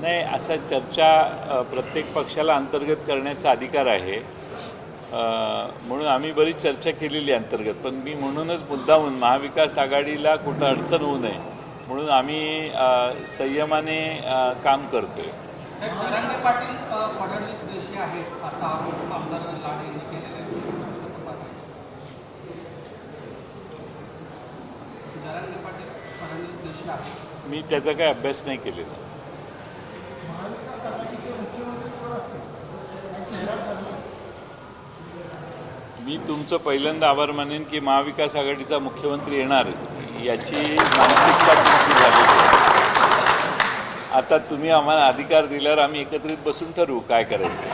नाही असा चर्चा प्रत्येक पक्षाला अंतर्गत करण्याचा अधिकार आहे. म्हणून आम्ही बरीच चर्चा केलेली आहे अंतर्गत पण मी म्हणूनच मुद्दाहून महाविकास आघाडीला कुठं अडचण होऊ नये म्हणून आम्ही संयमाने काम करतोय. मी त्याचा काही अभ्यास नाही केलेला. काय मी तुमचं पहिल्यांदा आभार मानेन की महाविकास आघाडीचा मुख्यमंत्री येणार याची मानसिकता तुमची आहे. आता तुम्ही आम्हाला अधिकार दिल्यावर आम्ही एकत्रित बसून ठरवू काय करायचं.